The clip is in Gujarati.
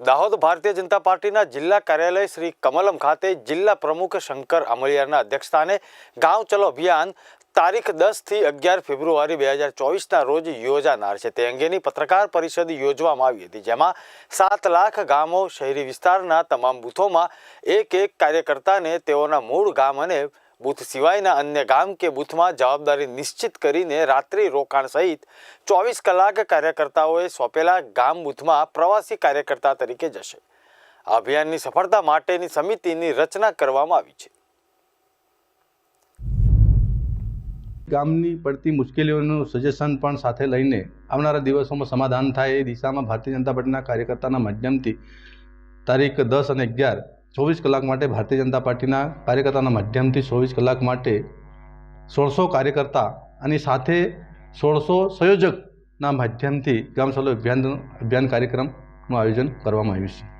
દાહોદ ભારતીય જનતા પાર્ટીના જિલ્લા કાર્યાલય શ્રી કમલમ ખાતે જિલ્લા પ્રમુખ શંકર અમલિયાના અધ્યક્ષસ્થાને ગાંવ ચલો અભિયાન તારીખ દસથી અગિયાર ફેબ્રુઆરી બે હજાર ચોવીસના રોજ યોજાનાર છે. તે અંગેની પત્રકાર પરિષદ યોજવામાં આવી હતી, જેમાં સાત લાખ ગામો, શહેરી વિસ્તારના તમામ બૂથોમાં એક એક કાર્યકર્તાને તેઓના મૂળ ગામ અને બૂથ સિવાયના અન્ય ગામ કે બૂથમાં જવાબદારી નિશ્ચિત કરીને રાત્રિ રોકાણ સહિત ચોવીસ કલાક કાર્યકર્તાઓએ સોંપેલા ગામ બૂથમાં પ્રવાસી કાર્યકર્તા તરીકે જશે. અભિયાનની સફળતા માટેની સમિતિની રચના કરવામાં આવી છે. ગામની પડતી મુશ્કેલીઓનું સજેશન પણ સાથે લઈને આવનારા દિવસોમાં સમાધાન થાય એ દિશામાં ભારતીય જનતા પાર્ટીના કાર્યકર્તાના માધ્યમથી તારીખ દસ અને અગિયાર ચોવીસ કલાક માટે ભારતીય જનતા પાર્ટીના કાર્યકર્તાના માધ્યમથી ચોવીસ કલાક માટે સોળસો કાર્યકર્તા અને સાથે સોળસો સંયોજકના માધ્યમથી ગામ અભિયાન અભિયાન કાર્યક્રમનું આયોજન કરવામાં આવ્યું છે.